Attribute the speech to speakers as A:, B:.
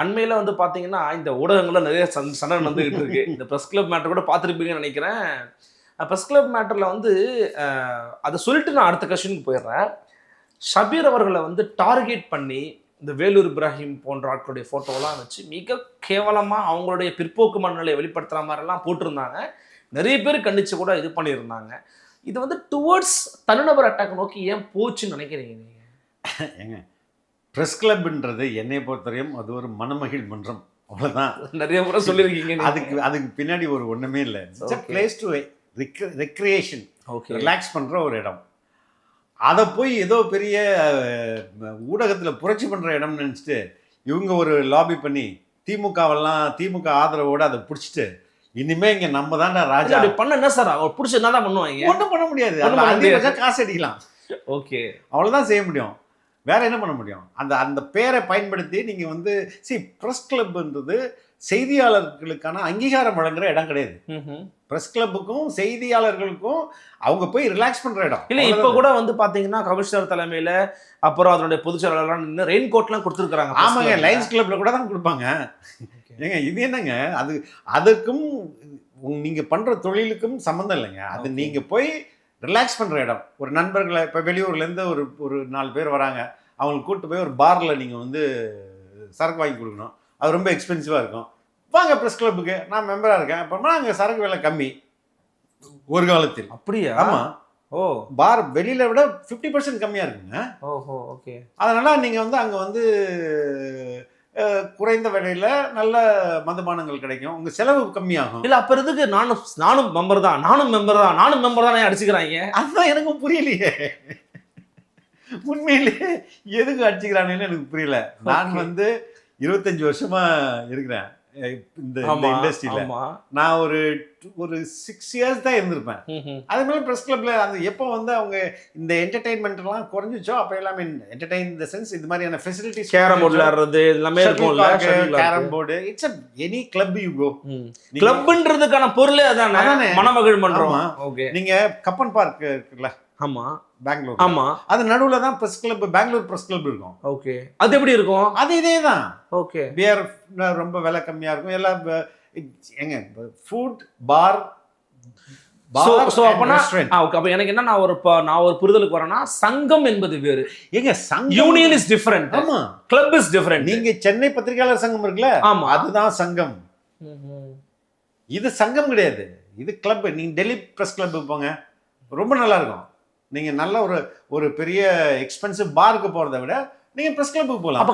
A: அண்மையில வந்து பாத்தீங்கன்னா இந்த ஊடகங்கள்ல நிறைய சண்- சண்டை நடந்துகிட்டு இருக்கு. இந்த ப்ரெஸ் கிளப் மேட்டர் கூட பார்த்துருப்பீங்கன்னு நினைக்கிறேன். ப்ரெஸ் கிளப் மேட்டர்ல வந்து அதை சொல்லிட்டு நான் அடுத்த கொஸ்டினுக்கு போயிடுறேன். ஷபீர் அவர்களை வந்து டார்கெட் பண்ணி இந்த வேலூர் இப்ராஹிம் போன்ற ஆட்களுடைய ஃபோட்டோலாம் வச்சு மிக கேவலமாக அவங்களுடைய பிற்போக்கு மனநிலையை வெளிப்படுத்துகிற மாதிரிலாம் போட்டிருந்தாங்க. நிறைய பேர் கண்டிச்சு கூட இது பண்ணியிருந்தாங்க. இது வந்து டுவர்ட்ஸ் தனிநபர் அட்டாக் நோக்கி ஏன் போச்சுன்னு நினைக்கிறீங்க நீங்கள்
B: ஏங்க ப்ரெஸ் கிளப்ன்றது என்னை பொறுத்தவரையும் அது ஒரு மனமகிழ் மன்றம். அவ்வளோதான்
A: நிறைய முறை சொல்லியிருக்கீங்க.
B: அதுக்கு அதுக்கு பின்னாடி ஒரு ஒன்றுமே இல்லை. Place to recreation
A: okay
B: relax பண்ணுற ஒரு இடம். அதை போய் ஏதோ பெரிய ஊடகத்தில் புரட்சி பண்ணுற இடம்னு நினச்சிட்டு இவங்க ஒரு லாபி பண்ணி திமுகவெல்லாம் திமுக ஆதரவோடு அதை பிடிச்சிட்டு இனிமே இங்கே நம்ம தான்டா ராஜா.
A: அப்படி பண்ண என்ன சார்? அவங்க பிடிச்ச என்ன தான் பண்ணுவாங்க?
B: ஒன்றும் பண்ண முடியாது. அதிகபட்சம் காசு அடிக்கலாம்.
A: ஓகே
B: அவ்வளோதான் செய்ய முடியும். வேற என்ன பண்ண முடியும்? அந்த அந்த பேரை பயன்படுத்தி நீங்கள் வந்து சி ப்ரெஸ் கிளப்ன்றது செய்தியாளர்களுக்கான அங்கீகாரம் வழங்குற இடம் கிடையாது. ப்ரெஸ் கிளப்புக்கும் செய்தியாளர்களுக்கும் அவங்க போய் ரிலாக்ஸ் பண்ணுற இடம்.
A: இல்ல இப்ப கூட வந்து பாத்தீங்கன்னா கமிஷனர் தலைமையில அப்புறம் அதனுடைய பொதுச் செயலாளர்லாம் நின்று ரெயின் கோட்லாம் கொடுத்துருக்காங்க
B: ஆமாங்க லைன்ஸ் கிளப்ல கூட தான் கொடுப்பாங்க. ஏங்க இது என்னங்க? அது அதுக்கும் உங்க- நீங்க பண்ற தொழிலுக்கும் சம்மந்தம் இல்லைங்க. அது
A: Okay.
B: நீங்க போய் ரிலாக்ஸ் பண்ற இடம். ஒரு நண்பர்களை இப்போ வெளியூர்ல இருந்து ஒரு ஒரு நாலு பேர் வராங்க. அவங்களுக்கு கூட்டு போய் ஒரு பார்ல நீங்க வந்து சரக்கு வாங்கி கொடுக்கணும். அது ரொம்ப எக்ஸ்பென்சிவா இருக்கும். வாங்க ப்ரெஸ் கிளப்புக்கு நான் மெம்பரா இருக்கேன். அப்பமா அங்கே சரக்கு விலை கம்மி. ஒரு காலத்தில்.
A: அப்படியா?
B: ஆமா.
A: ஓ.
B: பார் வெளியில விட ஃபிஃப்டி பர்சன்ட் கம்மியா இருக்குங்க.
A: ஓஹோ ஓகே
B: அதனால நீங்க வந்து அங்க வந்து குறைந்த விலையில நல்ல மதுபானங்கள் கிடைக்கும். உங்க செலவு கம்மியாகும்.
A: இல்ல அப்ப எதுக்கு நானும் நானும் மெம்பர் தான். நானும் மெம்பர் தான். நானும் மெம்பர் தான் அடிச்சுக்கிறாங்க.
B: அதுதான் எனக்கும் புரியலையே. உண்மையிலேயே எதுக்கு அடிச்சுக்கிறானுன்னு எனக்கு புரியல. நான். வந்து இருபத்தஞ்சு வருஷமா இருக்கிறேன். இந்த இண்டஸ்ட்ரியில நான் ஒரு ஒரு சிக்ஸ் இயர்ஸ் தான் இருந்திருப்பேன். அதே மாதிரி ப்ரெஸ் கிளப்ல அந்த எப்போ வந்து அவங்க இந்த என்டர்டைன்மெண்ட் எல்லாம் குறைஞ்சிச்சோ அப்போ எல்லாமே என்டர்டைன் இந்த சென்ஸ் இந்த மாதிரியான ஃபெசிலிட்டிஸ்
A: கேரம் போர்டு விளையாடுறது எல்லாமே இருக்கும்ல
B: carrom board it's any club you go
A: கிளப்ன்றதுக்கான பொருளே அதானே. மணமகள் பண்றோம். ஓகே
B: நீங்க கப்பன் பார்க் இருக்குல்ல?
A: ஆமா.
B: பெங்களூர்
A: ஆமா.
B: அது நடுவுல தான் press club Bangalore press club இருக்கும்.
A: ஓகே. அது எப்படி இருக்கும்?
B: அது இதே தான்.
A: ஓகே.
B: பியர் ரொம்ப விலை கம்மியா இருக்கும். எல்லாம் எங்க ஃபுட் பார்
A: எனக்கு என்ன நான் ஒரு நான் ஒரு புரிதலுக்கு வரேன்னா சங்கம் என்பது வேறு.
B: சங்கம்?
A: யூனியன் இஸ் டிஃபரெண்ட்
B: ஆமா.
A: கிளப் இஸ் டிஃபரெண்ட்
B: நீங்க சென்னை பத்திரிகையாளர் சங்கம் இருக்குல்ல?
A: ஆமா.
B: அதுதான் சங்கம். இது சங்கம் கிடையாது. இது கிளப் நீங்க டெல்லி பிரஸ் கிளப் போங்க. ரொம்ப நல்லா இருக்கும். நீங்க நல்ல ஒரு ஒரு பெரிய எக்ஸ்பென்சிவ் பாருக்கு போறதை விட நீங்க ப்ரெஸ் கிளப்புக்கு போகலாம்